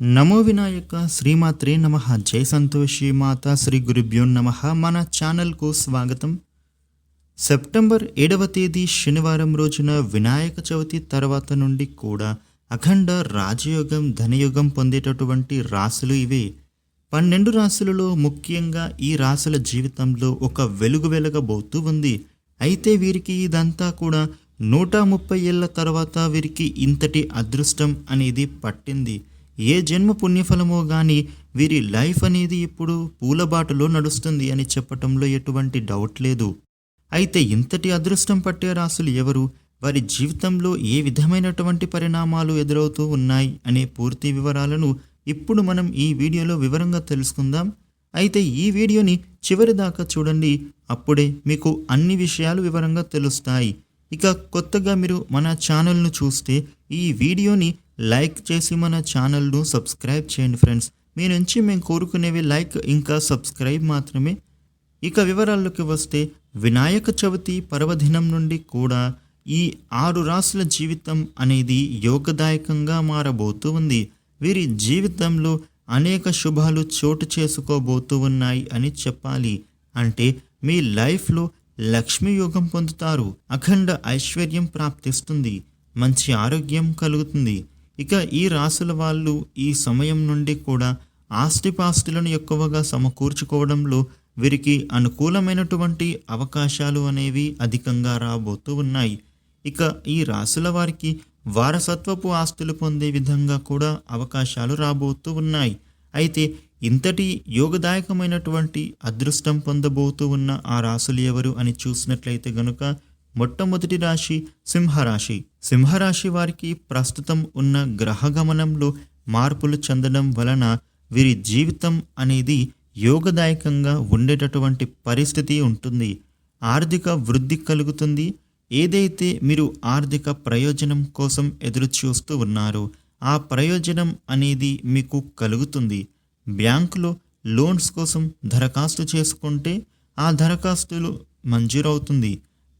నమో వినాయక శ్రీమాత్రే నమ జై సంతోషి మాత శ్రీ గురుభ్యో నమ మన ఛానల్కు స్వాగతం. సెప్టెంబర్ ఏడవ తేదీ శనివారం రోజున వినాయక చవితి తర్వాత నుండి కూడా అఖండ రాజయోగం ధనయోగం పొందేటటువంటి రాశులు ఇవే. పన్నెండు రాశులలో ముఖ్యంగా ఈ రాశుల జీవితంలో ఒక వెలుగు వెలగబోతూ ఉంది. అయితే వీరికి ఇదంతా కూడా నూట ముప్పై ఏళ్ళ తర్వాత వీరికి ఇంతటి అదృష్టం అనేది పట్టింది. ఏ జన్మ పుణ్యఫలమో కానీ వీరి లైఫ్ అనేది ఇప్పుడు పూలబాటలో నడుస్తుంది అని చెప్పటంలో ఎటువంటి డౌట్ లేదు. అయితే ఇంతటి అదృష్టం పట్టే రాసులు ఎవరు? వారి జీవితంలో ఏ విధమైనటువంటి పరిణామాలు ఎదురవుతూ ఉన్నాయి అనే పూర్తి వివరాలను ఇప్పుడు మనం ఈ వీడియోలో వివరంగా తెలుసుకుందాం. అయితే ఈ వీడియోని చివరి దాకా చూడండి. అప్పుడే మీకు అన్ని విషయాలు వివరంగా తెలుస్తాయి. ఇక కొత్తగా మీరు మన ఛానల్ను చూస్తే ఈ వీడియోని లైక్ చేసి మన ఛానల్ను సబ్స్క్రైబ్ చేయండి ఫ్రెండ్స్. మీ నుంచి మేము కోరుకునేవి లైక్ ఇంకా సబ్స్క్రైబ్ మాత్రమే. ఇక వివరాల్లోకి వస్తే వినాయక చవితి పర్వదినం నుండి కూడా ఈ ఆరు రాసుల జీవితం అనేది యోగదాయకంగా మారబోతూ ఉంది. వీరి జీవితంలో అనేక శుభాలు చోటు చేసుకోబోతూ ఉన్నాయి అని చెప్పాలి. అంటే మీ లైఫ్లో లక్ష్మీ యోగం పొందుతారు. అఖండ ఐశ్వర్యం ప్రాప్తిస్తుంది. మంచి ఆరోగ్యం కలుగుతుంది. ఇక ఈ రాసుల వాళ్ళు ఈ సమయం నుండి కూడా ఆస్తిపాస్తులను ఎక్కువగా సమకూర్చుకోవడంలో వీరికి అనుకూలమైనటువంటి అవకాశాలు అనేవి అధికంగా రాబోతూ ఉన్నాయి. ఇక ఈ రాసుల వారికి వారసత్వపు ఆస్తులు పొందే విధంగా కూడా అవకాశాలు రాబోతూ ఉన్నాయి. అయితే ఇంతటి యోగదాయకమైనటువంటి అదృష్టం పొందబోతూ ఉన్న ఆ రాసులు ఎవరు అని చూసినట్లయితే గనుక మొట్టమొదటి రాశి సింహరాశి. సింహరాశి వారికి ప్రస్తుతం ఉన్న గ్రహగమనంలో మార్పులు చెందడం వలన వీరి జీవితం అనేది యోగదాయకంగా ఉండేటటువంటి పరిస్థితి ఉంటుంది. ఆర్థిక వృద్ధి కలుగుతుంది. ఏదైతే మీరు ఆర్థిక ప్రయోజనం కోసం ఎదురు చూస్తూ ఉన్నారో ఆ ప్రయోజనం అనేది మీకు కలుగుతుంది. బ్యాంకులో లోన్స్ కోసం దరఖాస్తు చేసుకుంటే ఆ దరఖాస్తులు మంజూరవుతుంది.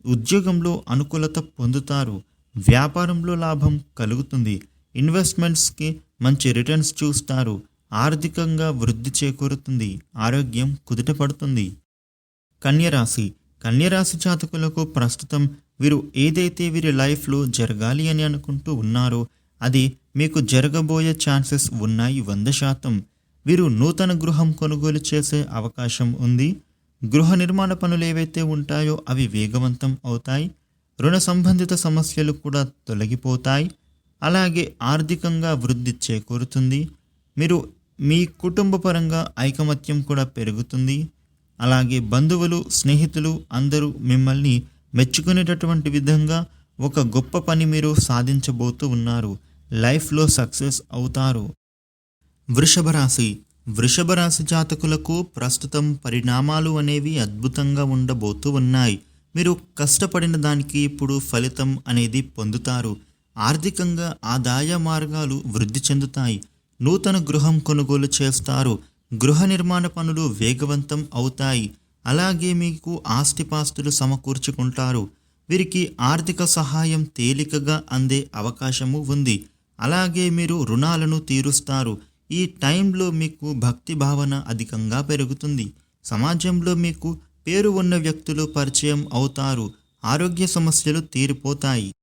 ఉద్యోగంలో అనుకూలత పొందుతారు. వ్యాపారంలో లాభం కలుగుతుంది. ఇన్వెస్ట్మెంట్స్కి మంచి రిటర్న్స్ చూస్తారు. ఆర్థికంగా వృద్ధి చేకూరుతుంది. ఆరోగ్యం కుదుటపడుతుంది. కన్యరాశి. కన్యరాశి జాతకులకు ప్రస్తుతం వీరు ఏదైతే వీరి లైఫ్లో జరగాలి అని అనుకుంటూ ఉన్నారో అది మీకు జరగబోయే ఛాన్సెస్ ఉన్నాయి వంద శాతం. వీరు నూతన గృహం కొనుగోలు చేసే అవకాశం ఉంది. గృహ నిర్మాణ పనులు ఏవైతే ఉంటాయో అవి వేగవంతం అవుతాయి. రుణ సంబంధిత సమస్యలు కూడా తొలగిపోతాయి. అలాగే ఆర్థికంగా వృద్ధి చేకూరుతుంది. మీరు మీ కుటుంబ పరంగా ఐకమత్యం కూడా పెరుగుతుంది. అలాగే బంధువులు స్నేహితులు అందరూ మిమ్మల్ని మెచ్చుకునేటటువంటి విధంగా ఒక గొప్ప పని మీరు సాధించబోతూ ఉన్నారు. లైఫ్లో సక్సెస్ అవుతారు. వృషభ రాశి వృషభ రాశి జాతకులకు ప్రస్తుతం పరిణామాలు అనేవి అద్భుతంగా ఉండబోతూ ఉన్నాయి. మీరు కష్టపడిన దానికి ఇప్పుడు ఫలితం అనేది పొందుతారు. ఆర్థికంగా ఆదాయ మార్గాలు వృద్ధి చెందుతాయి. నూతన గృహం కొనుగోలు చేస్తారు. గృహ నిర్మాణ పనులు వేగవంతం అవుతాయి. అలాగే మీకు ఆస్తిపాస్తులు సమకూర్చుకుంటారు. వీరికి ఆర్థిక సహాయం తేలికగా అందే అవకాశము ఉంది. అలాగే మీరు రుణాలను తీరుస్తారు. ఈ టైంలో మీకు భక్తి భావన అధికంగా పెరుగుతుంది. సమాజంలో మీకు పేరు ఉన్న వ్యక్తులు పరిచయం అవుతారు. ఆరోగ్య సమస్యలు తీరిపోతాయి.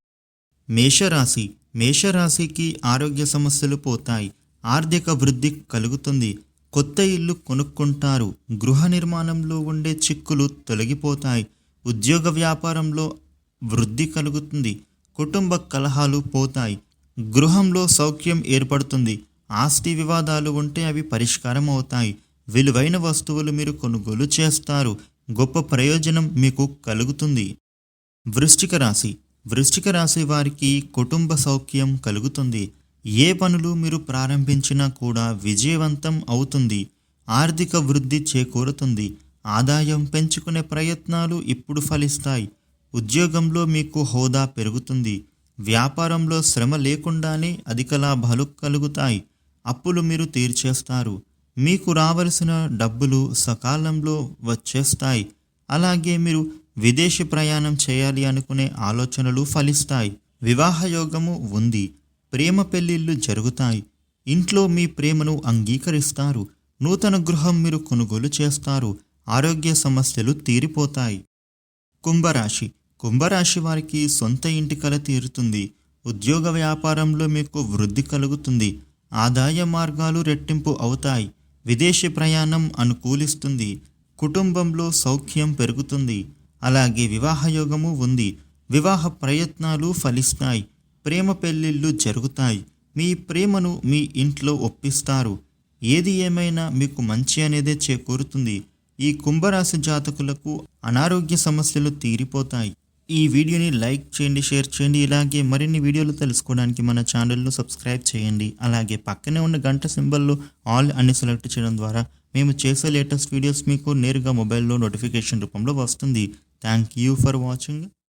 మేషరాశి. మేషరాశికి ఆరోగ్య సమస్యలు పోతాయి. ఆర్థిక వృద్ధి కలుగుతుంది. కొత్త ఇల్లు కొనుక్కుంటారు. గృహ నిర్మాణంలో ఉండే చిక్కులు తొలగిపోతాయి. ఉద్యోగ వ్యాపారంలో వృద్ధి కలుగుతుంది. కుటుంబ కలహాలు పోతాయి. గృహంలో సౌఖ్యం ఏర్పడుతుంది. ఆస్తి వివాదాలు ఉంటే అవి పరిష్కారం అవుతాయి. విలువైన వస్తువులు మీరు కొనుగోలు చేస్తారు. గొప్ప ప్రయోజనం మీకు కలుగుతుంది. వృశ్చిక రాశి. వృశ్చిక రాశి వారికి కుటుంబ సౌఖ్యం కలుగుతుంది. ఏ పనులు మీరు ప్రారంభించినా కూడా విజయవంతం అవుతుంది. ఆర్థిక వృద్ధి చేకూరుతుంది. ఆదాయం పెంచుకునే ప్రయత్నాలు ఇప్పుడు ఫలిస్తాయి. ఉద్యోగంలో మీకు హోదా పెరుగుతుంది. వ్యాపారంలో శ్రమ లేకుండానే అధిక లాభాలు కలుగుతాయి. అప్పులు మీరు తీర్చేస్తారు. మీకు రావలసిన డబ్బులు సకాలంలో వచ్చేస్తాయి. అలాగే మీరు విదేశీ ప్రయాణం చేయాలి అనుకునే ఆలోచనలు ఫలిస్తాయి. వివాహయోగము ఉంది. ప్రేమ పెళ్ళిళ్ళు జరుగుతాయి. ఇంట్లో మీ ప్రేమను అంగీకరిస్తారు. నూతన గృహం మీరు కొనుగోలు చేస్తారు. ఆరోగ్య సమస్యలు తీరిపోతాయి. కుంభరాశి. కుంభరాశి వారికి సొంత ఇంటి కల తీరుతుంది. ఉద్యోగ వ్యాపారంలో మీకు వృద్ధి కలుగుతుంది. ఆదాయ మార్గాలు రెట్టింపు అవుతాయి. విదేశీ ప్రయాణం అనుకూలిస్తుంది. కుటుంబంలో సౌఖ్యం పెరుగుతుంది. అలాగే వివాహయోగము ఉంది. వివాహ ప్రయత్నాలు ఫలిస్తాయి. ప్రేమ పెళ్ళిళ్ళు జరుగుతాయి. మీ ప్రేమను మీ ఇంట్లో ఒప్పిస్తారు. ఏది ఏమైనా మీకు మంచి అనేదే చేకూరుతుంది. ఈ కుంభరాశి జాతకులకు అనారోగ్య సమస్యలు తీరిపోతాయి. ఈ వీడియోని లైక్ చేయండి షేర్ చేయండి. ఇలాగే మరిన్ని వీడియోలు తెలుసుకోవడానికి మన ఛానల్ను సబ్స్క్రైబ్ చేయండి. అలాగే పక్కనే ఉన్న గంట సింబల్లో ఆల్ అన్ని సెలెక్ట్ చేయడం ద్వారా మేము చేసే లేటెస్ట్ వీడియోస్ మీకు నేరుగా మొబైల్లో నోటిఫికేషన్ రూపంలో వస్తుంది. Thank you for watching.